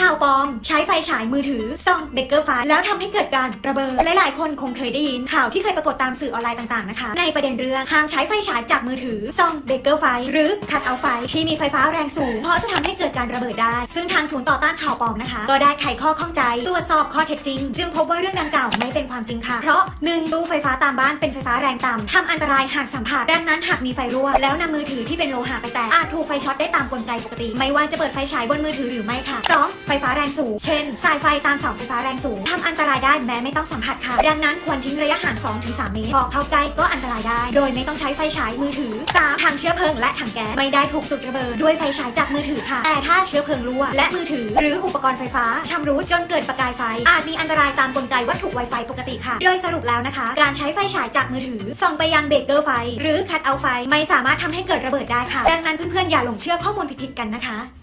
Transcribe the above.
ข่าวปลอม ใช้ไฟฉายมือถือส่องเบเกอร์ไฟแล้วทำให้เกิดการระเบิดหลายๆ คนคงเคยได้ยินข่าวที่เคยปรากฏตามสื่อออนไลน์ต่างๆนะคะ ในประเด็นเรื่องห้ามใช้ไฟฉายจากมือถือส่องเบเกอร์ไฟหรือคัดเอาไฟที่มีไฟฟ้าแรงสูง เพราะจะทำให้เกิดการระเบิดได้ ซึ่งทางศูนย์ต่อต้านข่าวปลอมนะคะ ก็ได้ไขข้อข้องใจตรวจสอบข้อเท็จจริง จึงพบว่าเรื่องดังกล่าวไม่เป็นความจริงค่ะเพราะหนึ่งตู้ไฟฟ้าตามบ้านเป็นไฟฟ้าแรงต่ำทำอันตรายหากสัมผัสดังนั้นหากมีไฟรั่วแล้วนำมือถือที่เป็นโลหะไปแตะอาจถูกไฟช็อตได้ตามกลไกปกติ ไม่ว่าจะเปิดไฟฉายบนมือถือหรือไม่ค่ะ 2. ไฟฟ้าแรงสูง เช่น สายไฟตามเสาไฟฟ้าแรงสูงทำอันตรายได้แม้ไม่ต้องสัมผัสค่ะ ดังนั้นควรทิ้งระยะห่าง 2-3 เมตรพอกเข้าใกล้ก็อันตรายได้ โดยไม่ต้องใช้ไฟฉายมือถือ 3. ถังเชื้อเพลิงและถังแก๊สไม่ได้ถูกจุดระเบิดด้วยไฟฉายจากมือถือค่ะ แต่ถ้าเชื้อเพลิงรั่วและมือถือ หรืออุปกรณ์ไฟฟ้าชำรุดจนเกิดประกายไฟ อาจมีอันตรายตามกลไกวัตถุไวไฟปกติค่ะ โดยสรุปแล้วนะคะ การใช้ไฟฉายจากมือถือส่องไปยังเบรกเกอร์ไฟ หรือคัดเอาไฟไม่สามารถทำให้เกิดระเบิดได้ค่ะ ดังนั้นเพื่อนๆอย่าหลงเชื่อข้อมูลผิดๆกันนะคะ